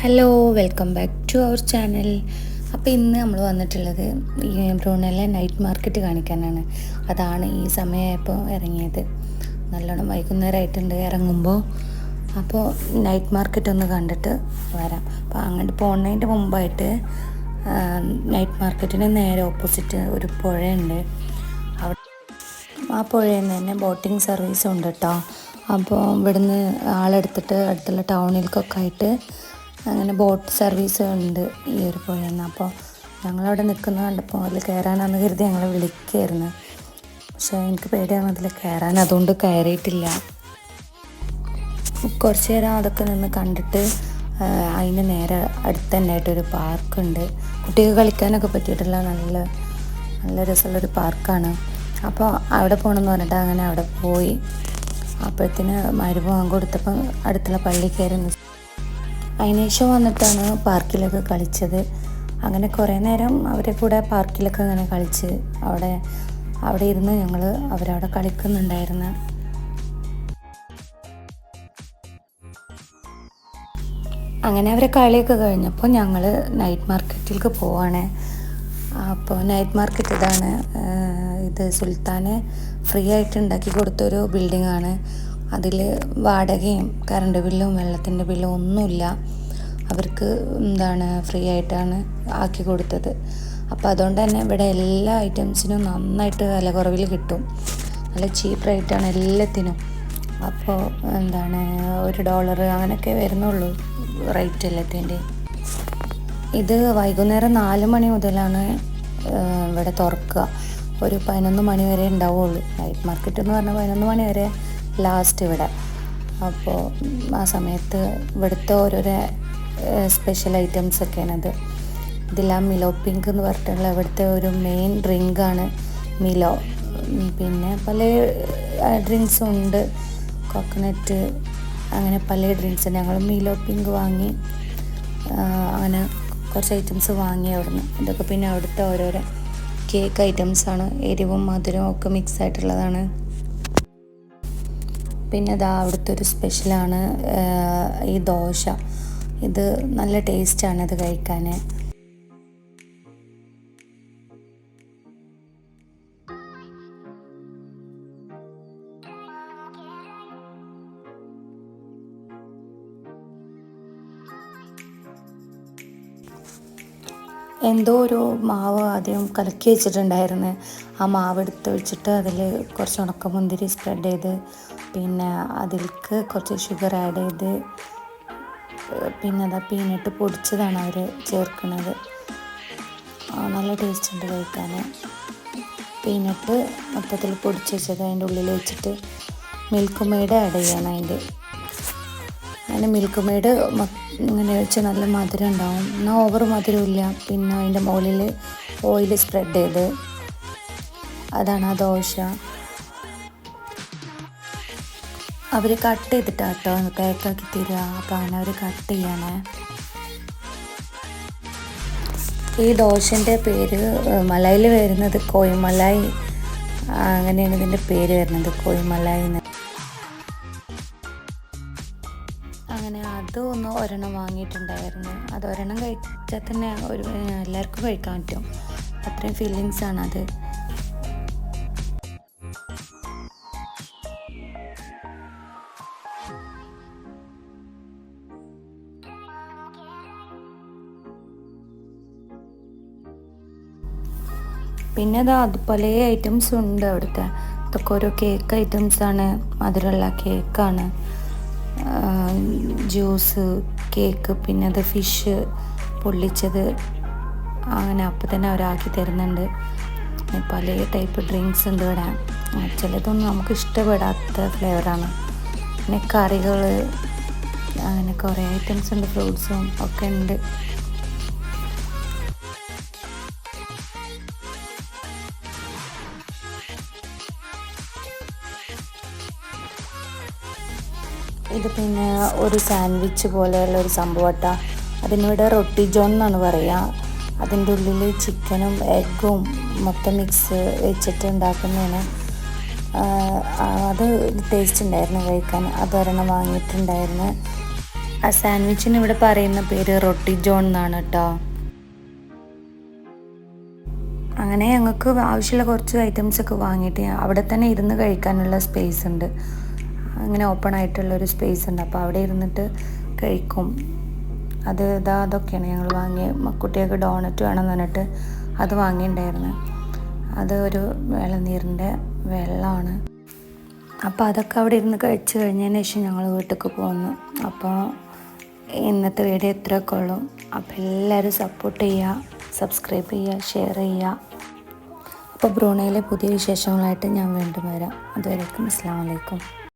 Hello welcome back to our channel അപ്പോൾ ഇന്ന് നമ്മൾ വന്നിട്ടുള്ളത് ഈ ബ്രൂണയിലെ നൈറ്റ് മാർക്കറ്റ് കാണിക്കാനാണ്. അതാണ് ഈ സമയമായപ്പോൾ ഇറങ്ങിയത്. നല്ലോണം വൈകുന്നേരമായിട്ടുണ്ട് ഇറങ്ങുമ്പോൾ അപ്പോൾ നൈറ്റ് മാർക്കറ്റ് ഒന്ന് കണ്ടിട്ട് വരാം. അപ്പോൾ അങ്ങോട്ട് പോകുന്നതിന്റെ മുമ്പായിട്ട് നൈറ്റ് മാർക്കറ്റിന് നേരെ ഓപ്പോസിറ്റ് ഒരു പുഴയുണ്ട്. അവിടെ ആ പുഴയിൽ നിന്ന് തന്നെ ബോട്ടിംഗ് സർവീസ് ഉണ്ട് കേട്ടോ അപ്പോൾ ഇവിടുന്ന് ആളെടുത്തിട്ട് അടുത്തുള്ള ടൗണിലേക്കൊക്കെ ആയിട്ട് അങ്ങനെ ബോട്ട് സർവീസ് ഉണ്ട് ഈ ഒരു പുഴയിൽ അപ്പോൾ ഞങ്ങളവിടെ നിൽക്കുന്ന കണ്ടപ്പോൾ അതിൽ കയറാനാണെന്ന് കരുതി ഞങ്ങളെ വിളിക്കായിരുന്നു പക്ഷേ എനിക്ക് പേടിയാണ് അതിൽ കയറാൻ അതുകൊണ്ട് കയറിയിട്ടില്ല. കുറച്ച് നേരം അതൊക്കെ നിന്ന് കണ്ടിട്ട് അതിന് നേരെ അടുത്ത് തന്നെ ആയിട്ടൊരു പാർക്കുണ്ട്. കുട്ടികൾ കളിക്കാനൊക്കെ പറ്റിയിട്ടുള്ള നല്ല നല്ല രസമുള്ളൊരു പാർക്കാണ്. അപ്പോൾ അവിടെ പോകണമെന്ന് പറഞ്ഞിട്ട് അങ്ങനെ അവിടെ പോയി. അപ്പോഴത്തേന് മരുഭവം കൊടുത്തപ്പം അടുത്തുള്ള പള്ളി കയറി നിസ്- അതിന് ശേഷം വന്നിട്ടാണ് പാർക്കിലൊക്കെ കളിച്ചത്. അങ്ങനെ കുറേ നേരം അവരെ കൂടെ പാർക്കിലൊക്കെ അങ്ങനെ കളിച്ച് അവിടെ അവിടെ ഇരുന്ന് ഞങ്ങൾ അവരവിടെ കളിക്കുന്നുണ്ടായിരുന്നു. അങ്ങനെ അവരെ കളിയൊക്കെ കഴിഞ്ഞപ്പോൾ ഞങ്ങൾ നൈറ്റ് മാർക്കറ്റിലേക്ക് പോവാണ്. അപ്പോൾ നൈറ്റ് മാർക്കറ്റ് ഇതാണ് ഇത് സുൽത്താന് ഫ്രീ ആയിട്ട് ഉണ്ടാക്കി കൊടുത്തൊരു ബിൽഡിംഗ് ആണ്. അതിൽ വാടകയും കറണ്ട് ബില്ലും വെള്ളത്തിന്റെ ബില്ലും ഒന്നുമില്ല. അവർക്ക് എന്താണ് ഫ്രീ ആയിട്ടാണ് ആക്കി കൊടുത്തത്. അപ്പോൾ അതുകൊണ്ട് തന്നെ ഇവിടെ എല്ലാ ഐറ്റംസിനും നന്നായിട്ട് വില കുറവിൽ കിട്ടും. നല്ല ചീപ്പ് എല്ലാത്തിനും. അപ്പോൾ എന്താണ് ഒരു ഡോളർ അങ്ങനെയൊക്കെ വരുന്നുള്ളൂ റേറ്റ് എല്ലാത്തിന്റെ ഇത് വൈകുന്നേരം നാല് മണി മുതലാണ് ഇവിടെ തുറക്കുക. ഒരു പതിനൊന്ന് മണി വരെ ഉണ്ടാവുള്ളൂ. നൈറ്റ് മാർക്കറ്റ് എന്ന് പറഞ്ഞാൽ പതിനൊന്ന് മണി വരെ ലാസ്റ്റ് ഇവിടെ. അപ്പോൾ ആ സമയത്ത് ഇവിടുത്തെ ഓരോരോ സ്പെഷ്യൽ ഐറ്റംസ് ഒക്കെയാണത് ഇതിലാ മിലോ പിങ്ക് എന്ന് പറഞ്ഞിട്ടുള്ള ഇവിടുത്തെ ഒരു മെയിൻ ഡ്രിങ്കാണ് മിലോ പിന്നെ പല ഡ്രിങ്ക്സും ഉണ്ട്. കോക്കനട്ട് അങ്ങനെ പല ഡ്രിങ്ക്സ് ഞങ്ങൾ മിലോ പിങ്ക് വാങ്ങി അങ്ങനെ കുറച്ച് ഐറ്റംസ് വാങ്ങി അവിടുന്ന്. ഇതൊക്കെ പിന്നെ അവിടുത്തെ ഓരോരോ കേക്ക് ഐറ്റംസാണ് എരിവും മധുരവും ഒക്കെ മിക്സ് ആയിട്ടുള്ളതാണ്. പിന്നെ ഇതാ അവിടുത്തെ ഒരു സ്പെഷ്യലാണ് ഈ ദോശ. ഇത് നല്ല ടേസ്റ്റാണ് ഇത് കഴിക്കാൻ എന്തോ ഒരു മാവ് ആദ്യം കലക്കി വെച്ചിട്ടുണ്ടായിരുന്നു. ആ മാവ് എടുത്ത് വെച്ചിട്ട് അതിൽ കുറച്ച് ഉണക്കമുന്തിരി സ്പ്രെഡ് ചെയ്ത് പിന്നെ അതിലേക്ക് കുറച്ച് ഷുഗർ ആഡ് ചെയ്ത് പിന്നെ അതാ പീനട്ട് പൊടിച്ചതാണ് അവർ ചേർക്കുന്നത്. നല്ല ടേസ്റ്റ് ഉണ്ട് കഴിക്കാൻ പീനട്ട് മൊത്തത്തിൽ പൊടിച്ച് വെച്ചത് അതിന്റെ ഉള്ളിൽ വെച്ചിട്ട് മിൽക്ക് മെയ്ഡ് ആഡ് ചെയ്യണം അതിന്റെ അതിന് മിൽക്ക് മെയ്ഡ് ഇങ്ങനെ വെച്ച് നല്ല മധുരം ഉണ്ടാവും. എന്നാൽ ഓവർ മധുരമില്ല. പിന്നെ അതിന്റെ മുകളിൽ ഓയിൽ സ്പ്രെഡ് ചെയ്ത് അതാണ് ആ ദോശ. അവർ കട്ട് ചെയ്തിട്ടാട്ടോ പാക്കാക്കി തരിക. അപ്പോൾ അങ്ങനെ അവർ കട്ട് ചെയ്യണേ. ഈ ദോശന്റെ പേര് മലയിൽ വരുന്നത് കോയിമലായി അങ്ങനെയാണ് ഇതിന്റെ പേര് വരുന്നത് കോയിമലായി അങ്ങനെ അത് ഒന്ന് ഒരെണ്ണം വാങ്ങിയിട്ടുണ്ടായിരുന്നു. അത് ഒരെണ്ണം കഴിച്ചാൽ തന്നെ ഒരു എല്ലാവർക്കും കഴിക്കാൻ പറ്റും. അത്രയും ഫീലിങ്സ് ആണ് അത്. പിന്നെ അത് അതുപോലെ ഐറ്റംസ് ഉണ്ട് അവിടുത്തെ. ഇതൊക്കെ ഓരോ കേക്ക് ഐറ്റംസ് ആണ്. മധുരമുള്ള കേക്കാണ് ജ്യൂസ് കേക്ക് പിന്നെ അത് ഫിഷ് പൊള്ളിച്ചത്. അങ്ങനെ അപ്പം തന്നെ അവരാക്കി തരുന്നുണ്ട്. പല ടൈപ്പ് ഡ്രിങ്ക്സ് ഉണ്ട് ഇവിടെ. ചിലതൊന്നും നമുക്ക് ഇഷ്ടപ്പെടാത്ത ഫ്ലേവറാണ് പിന്നെ കറികൾ അങ്ങനെ കുറേ ഐറ്റംസ് ഉണ്ട് ഫ്രൂട്ട്സും ഒക്കെ ഉണ്ട്. ഇത് പിന്നെ ഒരു സാൻഡ്വിച്ച് പോലെയുള്ള ഒരു സംഭവട്ട അതിനിവിടെ റൊട്ടി ജോൺ എന്നാണ് പറയുക അതിന്റെ ഉള്ളിൽ ചിക്കനും എഗ്ഗും മൊത്തം മിക്സ് വെച്ചിട്ട് ഉണ്ടാക്കുന്നതാണ്. അത് ടേസ്റ്റ് ഉണ്ടായിരുന്നു കഴിക്കാൻ. അതൊരെണ്ണം വാങ്ങിയിട്ടുണ്ടായിരുന്നു. ആ സാൻഡ്വിച്ചിന് ഇവിടെ പറയുന്ന പേര് റൊട്ടി ജോൺ എന്നാണ് കേട്ടോ അങ്ങനെ ഞങ്ങൾക്ക് ആവശ്യമുള്ള കുറച്ച് ഐറ്റംസ് ഒക്കെ വാങ്ങിയിട്ട് അവിടെ തന്നെ ഇരുന്ന് കഴിക്കാനുള്ള സ്പേസ് ഉണ്ട്. അങ്ങനെ ഓപ്പൺ ആയിട്ടുള്ള ഒരു സ്പേസ് ഉണ്ട്. അപ്പോൾ അവിടെ ഇരുന്നിട്ട് കഴിക്കും. അത് ഇതാ അതൊക്കെയാണ് ഞങ്ങൾ വാങ്ങിയ. കുട്ടികൾക്ക് ഡോണറ്റ് വേണമെന്ന് പറഞ്ഞിട്ട് അത് വാങ്ങിയിട്ടുണ്ടായിരുന്നു. അത് ഒരു വെള്ളനീരിന്റെ വെള്ളമാണ്. അപ്പോൾ അതൊക്കെ അവിടെ ഇരുന്ന് കഴിച്ച് കഴിഞ്ഞതിന് ശേഷം ഞങ്ങൾ വീട്ടിലേക്ക് പോന്നു. അപ്പോൾ ഇന്നത്തെ വീഡിയോ ഇത്രയൊക്കെ ഉള്ളൂ. അപ്പോൾ എല്ലാവരും സപ്പോർട്ട് ചെയ്യുക സബ്സ്ക്രൈബ് ചെയ്യുക ഷെയർ ചെയ്യുക. അപ്പോൾ ബ്രൂണയിലെ പുതിയ വിശേഷങ്ങളായിട്ട് ഞാൻ വീണ്ടും വരാം. അതുവരേക്കും അസ്സാം വലൈക്കും